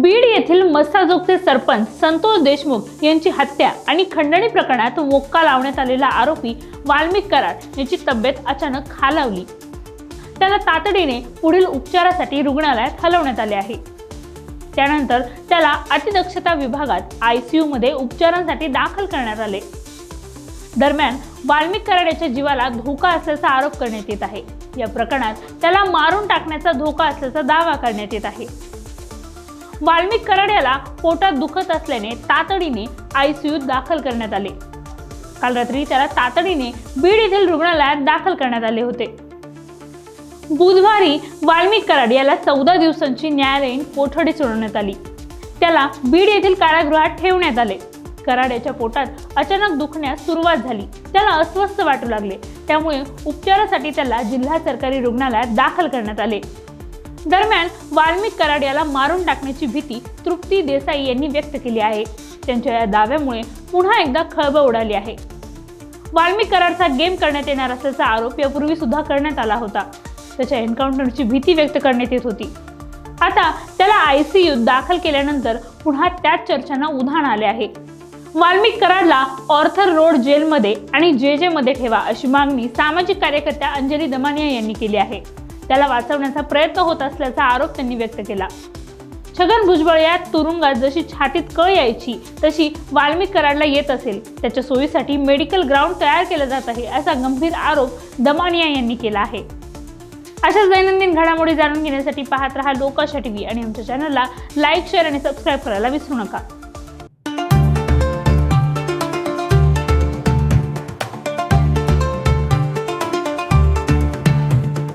बीड येथील मस्साजोगचे सरपंच संतोष देशमुख यांची हत्या आणि खंडणी प्रकरणात मोक्का लावण्यात आलेला आरोपी वाल्मिक कराड याची तब्येत अचानक खालावली. त्याला तातडीने पुढील उपचारासाठी रुग्णालयात हलवण्यात आले आहे. त्यानंतर त्याला अतिदक्षता विभागात आयसीयू मध्ये उपचारांसाठी दाखल करण्यात आले. दरम्यान वाल्मिक कराड याच्या जीवाला धोका असल्याचा आरोप करण्यात येत आहे. या प्रकरणात त्याला मारून टाकण्याचा धोका असल्याचा दावा करण्यात येत आहे. वाल्मिक कराड याला पोटात दुखत असल्याने तातडीने आयसीयूत दाखल करण्यात आले. काल रात्री त्याला तातडीने बीड येथील रुग्णालयात दाखल करण्यात आले होते. बुधवारी वाल्मिक कराड याला चौदा दिवसांची न्यायालयीन कोठडी सोडवण्यात आली. त्याला बीड येथील कारागृहात ठेवण्यात आले. कराड याच्या पोटात अचानक दुखण्यास सुरुवात झाली. त्याला अस्वस्थ वाटू लागले. त्यामुळे उपचारासाठी त्याला जिल्हा सरकारी रुग्णालयात दाखल करण्यात आले. दरम्यान वाल्मिक कराड याला मारून टाकण्याची भीती तृप्ती देसाई यांनी व्यक्त केली आहे. त्यांच्या या दाव्यामुळे पुन्हा एकदा खळबळ उडाली आहे. वाल्मिक कराडचा गेम करण्यात येणार असल्याचा आरोप यापूर्वी सुद्धा करण्यात आला होता. त्याच्या एन्काउंटरची भीती व्यक्त करण्यात येत होती. आता त्याला आय सी आयसीयूत दाखल केल्यानंतर पुन्हा त्याच चर्चांना उधाण आले आहे. वाल्मिक कराडला ऑर्थर रोड जेलमध्ये आणि जे जे मध्ये ठेवा अशी मागणी सामाजिक कार्यकर्त्या अंजली दमानिया यांनी केली आहे. त्याला वाचवण्याचा प्रयत्न होत असल्याचा आरोप त्यांनी व्यक्त केला. छगन भुजबळ या तुरुंगात जशी छातीत कळ यायची तशी वाल्मिक कराडला येत असेल. त्याच्या सोयीसाठी मेडिकल ग्राउंड तयार केलं जात आहे असा गंभीर आरोप दमानिया यांनी केला आहे. अशाच दैनंदिन घडामोडी जाणून घेण्यासाठी पाहत रहा लोकाशा टीव्ही आणि आमच्या चॅनलला लाईक शेअर आणि सबस्क्राईब करायला विसरू नका.